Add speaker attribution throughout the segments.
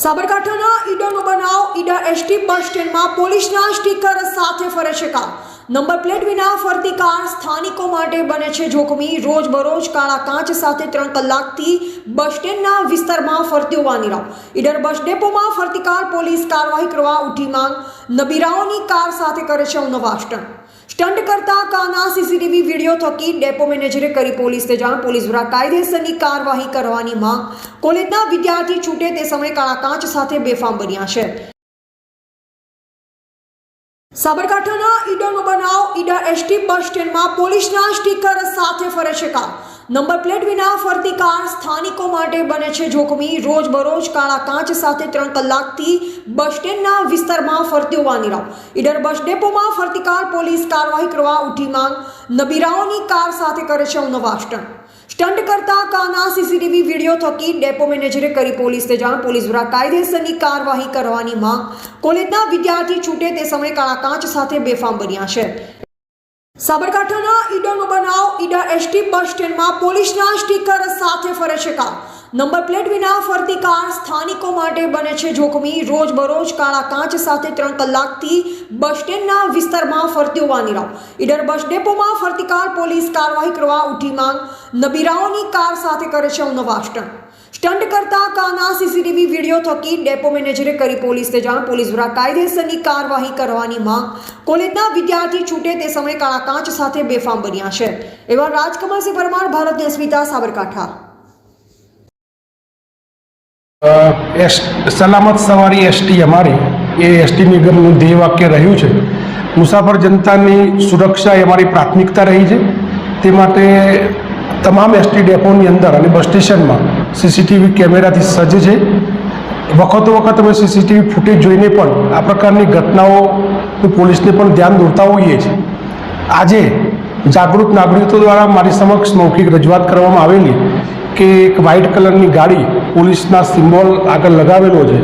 Speaker 1: સાબરકાંઠાના ઈડરનો બનાવ Idar ST bus સ્ટેન્ડમાં પોલીસના સ્ટીકર સાથે ફરે છે કાર નંબર પ્લેટ વિના ફરતી કાર સ્થાનિકો માટે બને છે જોખમી. રોજબરોજ કાળા કાચ સાથે ત્રણ કલાકથી બસ સ્ટેન્ડના વિસ્તારમાં ફરતી હોવાની રાવ. ઈડર બસ ડેપોમાં ફરતી કાર પોલીસ કાર્યવાહી કરવા ઉઠી માંગ. નબીરાઓની કાર સાથે કરે છે અવનવા સ્ટન્ટ કરતા કાના સીસીટીવી વીડિયો થકી ડેપો મેનેજરે કરી પોલીસને જાણ. પોલીસ દ્વારા કાયદેસરની કાર્યવાહી કરવાની માંગ. કોલેજના વિદ્યાર્થી છૂટે તે સમયે કાળા કાચ સાથે બેફામ બન્યા છે. સાબરકાંઠાના ઈડરનો બનાવ ઈડર એસટી બસ સ્ટેન્ડમાં પોલીસના સ્ટીકર સાથે ફરે છે કાર નંબર પ્લેટ વિના ફરતી કાર સ્થાનિકો માટે બને છે જોખમી. રોજબરોજ કાળા કાચ સાથે ત્રણ કલાકથી બસ સ્ટેન્ડના વિસ્તારમાં ફરતી હોવાની રાવ. ઈડર બસ ડેપોમાં ફરતી કાર પોલીસ કાર્યવાહી કરવા ઉઠી માંગ. નબીરાઓની કાર સાથે કરે છે અવનવા સ્ટન્ટ. સ્ટન્ટ કરતા કાના સીસીટીવી વીડિયો થકી ડેપો મેનેજરે કરી પોલીસને જાણ. પોલીસ દ્વારા કાયદેસરની કાર્યવાહી કરવાની માંગ. કોલેજના વિદ્યાર્થી છૂટે તે સમયે કાળા કાચ સાથે બેફામ બન્યા છે. સાબરકાંઠાના ઈડરનો બનાવ ઈડર એસટી બસ સ્ટેન્ડમાં પોલીસના સ્ટીકર સાથે ફરે છે કાર. નંબર પ્લેટ વિના ફરતી કાર સ્થાનિકો માટે બને છે જોખમી. રોજબરોજ કાળા કાચ સાથે ત્રણ કલાકથી બસ સ્ટેન્ડના વિસ્તારમાં ફરતી હોવાની રાવ. ઈડર બસ ડેપોમાં ફરતી કાર પોલીસ કાર્યવાહી કરવા ઉઠી માંગ. નબીરાઓની કાર સાથે કરે છે અવનવા સ્ટન્ટ કરતા કાના સીસીટીવી વીડિયો થકી ડેપો મેનેજરે કરી પોલીસને જાણ. પોલીસ દ્વારા કાયદેસરની કાર્યવાહી કરવાની માંગ. કોલેજના વિદ્યાર્થી છૂટે તે સમયે કાળા કાચ સાથે બેફામ બન્યા છે. એવા રાજકમલસિંહ પરમાર, ભારતની અસ્મિતા સાબરકાંઠા
Speaker 2: સલામત સવારી એસટી અમારી, એ એસટી નિગમનું ધ્યેયવાક્ય રહ્યું છે. મુસાફર જનતાની સુરક્ષા એ અમારી પ્રાથમિકતા રહી છે. તે માટે તમામ એસટી ડેપોની અંદર અને બસ સ્ટેશનમાં સીસીટીવી કેમેરાથી સજ્જ છે. વખતો વખત અમે સીસીટીવી ફૂટેજ જોઈને પણ આ પ્રકારની ઘટનાઓ પોલીસને પણ ધ્યાન દોરતા હોઈએ છીએ. આજે જાગૃત નાગરિકો દ્વારા મારી સમક્ષ મૌખિક રજૂઆત કરવામાં આવેલી કે એક વ્હાઇટ કલરની ગાડી પોલીસના સિમ્બોલ આગળ લગાવેલો છે.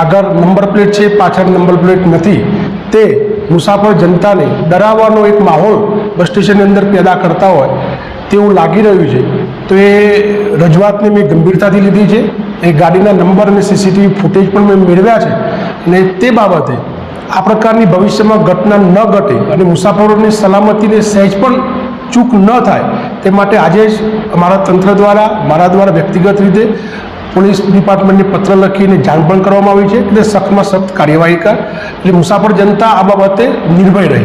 Speaker 2: આગળ નંબર પ્લેટ છે, પાછળ નંબર પ્લેટ નથી. તે મુસાફર જનતાને ડરાવવાનો એક માહોલ બસ સ્ટેશનની અંદર પેદા કરતા હોય. તેવું લાગી રહ્યું છે. તો એ રજૂઆતને મેં ગંભીરતાથી લીધી છે. એ ગાડીના નંબર અને સીસીટીવી ફૂટેજ પણ મેં મેળવ્યા છે. અને તે બાબતે આ પ્રકારની ભવિષ્યમાં ઘટના ન ઘટે અને મુસાફરોની સલામતીને સહેજ પણ ચૂક ન થાય, તે માટે આજે જ અમારા તંત્ર દ્વારા, મારા દ્વારા વ્યક્તિગત રીતે પોલીસ ડિપાર્ટમેન્ટને પત્ર લખીને જાણ પણ કરવામાં આવી છે એટલે સખ્તમાં સખ્ત કાર્યવાહી કર. એટલે મુસાફર જનતા આ બાબતે નિર્ભય રહે.